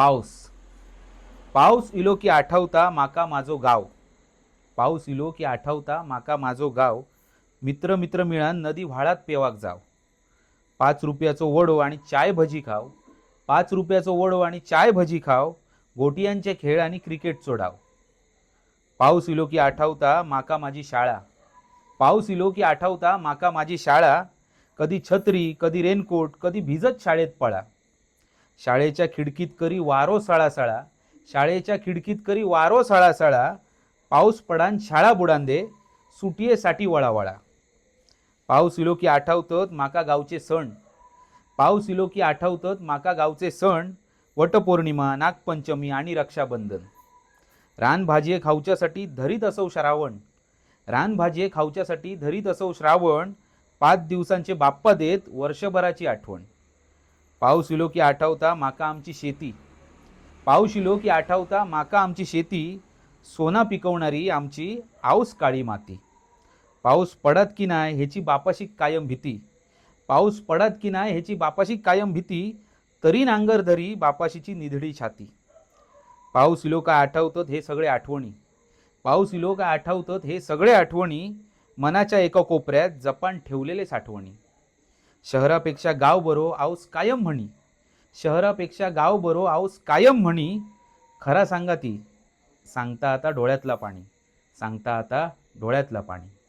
पाऊस. पाऊस इलो की आठवता माका माझो गाव. पाऊस इलो की आठवता माका माझो गाव. मित्र मित्र मिळान नदी व्हाळात पेवाक जाव. पाच रुपयाचो वडो आणि चाय भजी खाव. पाच रुपयाचो वडो आणि चाय भजी खाव. गोटियांचे खेळ आणि क्रिकेट चोडाव पाऊस इलो की आठवता माका माझी शाळा. पाऊस इलो की आठवता माका माझी शाळा. कधी छत्री कधी रेनकोट कधी भिजत शाळेत पळा. शाळेच्या खिडकीत करी वारो सळासळा शाळेच्या खिडकीत करी वारो सळासळा पाऊस पडान शाळा बुडान दे सुटयेसाठी वळावळा. पाऊस इलो की आठवतत माका गावचे सण. पाऊस इलो की आठवतत माका गावचे सण वटपौर्णिमा नागपंचमी आणि रक्षाबंधन. रानभाजये खाऊच्यासाठी धरीत असो श्रावण. रानभाजये खाऊच्यासाठी धरीत असो श्रावण पाच दिवसांचे बाप्पा देत वर्षभराची आठवण. पाऊस इलो की आठवता माका आमची शेती. पाऊस इलो की आठवता माका आमची शेती. सोना पिकवणारी आमची आऊस काळी माती. पाऊस पडत की नाही ह्याची बापाशी कायम भीती. पाऊस पडत की नाही ह्याची बापाशी कायम भीती तरी नांगर धरी बापाशीची निधडी छाती. पाऊस इलो का आठवतात हे सगळे आठवणी. पाऊस इलो का आठवतात हे सगळे आठवणी मनाच्या एका कोपऱ्यात जपान ठेवलेले साठवणी. शहरापेक्षा गाव बरो आऊस कायम म्हणी. शहरापेक्षा गाव बरो आऊस कायम म्हणी. खरा सांगा ती. सांगता आता डोळ्यातला पाणी. सांगता आता डोळ्यातला पाणी.